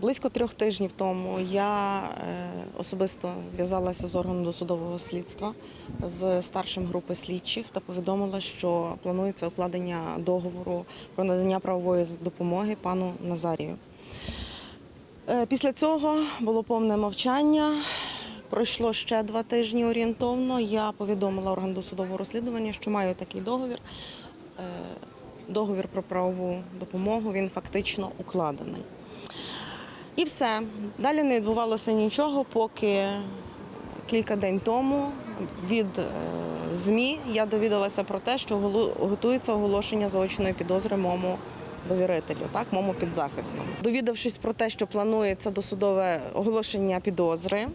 Близько трьох тижнів тому я е, особисто зв'язалася з органом досудового слідства з старшим групи слідчих та повідомила, що планується укладення договору про надання правової допомоги пану Назарію. Е, Після цього було повне мовчання. Пройшло ще два тижні орієнтовно. Я повідомила орган досудового розслідування, що маю такий договір. Е, Договір про правову допомогу він фактично укладений. І все. Далі не відбувалося нічого, поки кілька день тому від е, ЗМІ я довідалася про те, що готується оголошення заочної підозри моєму довірителю, так, моєму підзахисному. Довідавшись про те, що планується досудове оголошення підозри,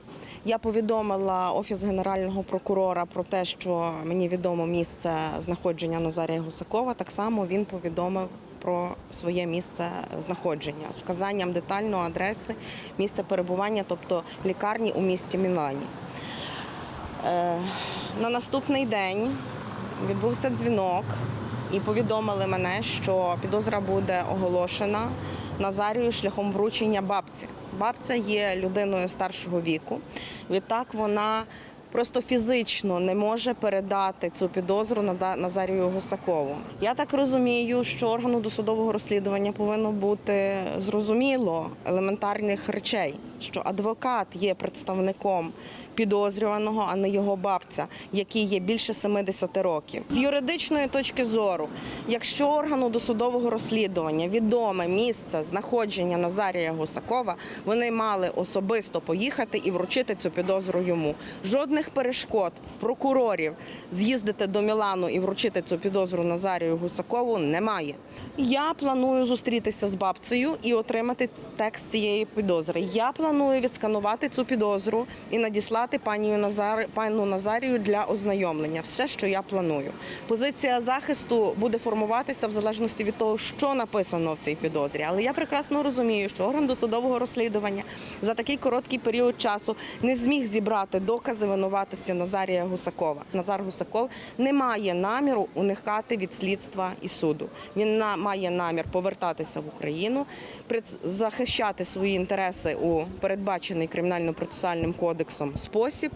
я повідомила Офіс Генерального прокурора про те, що мені відомо місце знаходження Назарія Гусакова. Так само він повідомив про своє місце знаходження з вказанням детальної адреси, місця перебування, тобто лікарні у місті Мілані. Е, На наступний день відбувся дзвінок і повідомили мене, що підозра буде оголошена Назарію шляхом вручення бабці. Бабця є людиною старшого віку. Відтак вона просто фізично не може передати цю підозру Назарію Гусакову. Я так розумію, що органу досудового розслідування повинно бути зрозуміло елементарних речей, що адвокат є представником підозрюваного, а не його бабця, який є більше 70 років. З юридичної точки зору, якщо органу досудового розслідування відоме місце знаходження Назарія Гусакова, вони мали особисто поїхати і вручити цю підозру йому. Жодних перешкод в прокурорів з'їздити до Мілану і вручити цю підозру Назарію Гусакову немає. Я планую зустрітися з бабцею і отримати текст цієї підозри. Я планую відсканувати цю підозру і надіслати пані Назар... пану Назарію для ознайомлення. Все, що я планую. Позиція захисту буде формуватися в залежності від того, що написано в цій підозрі. Але я прекрасно розумію, що орган досудового розслідування за такий короткий період часу не зміг зібрати докази винуватості Назарія Гусакова. Назар Гусаков не має наміру уникати від слідства і суду. Він має намір повертатися в Україну, захищати свої інтереси у передбачений кримінально-процесуальним кодексом спосіб.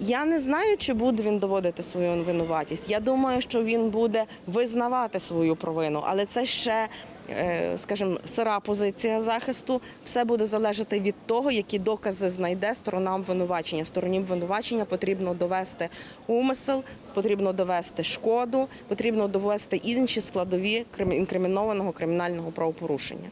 Я не знаю, чи буде він доводити свою винуватість. Я думаю, що він буде визнавати свою провину, але це ще, е, скажімо, сира позиція захисту. Все буде залежати від того, які докази знайде сторона обвинувачення. Стороні обвинувачення потрібно довести умисел, потрібно довести шкоду, потрібно довести інші складові крим- інкримінованого кримінального правопорушення.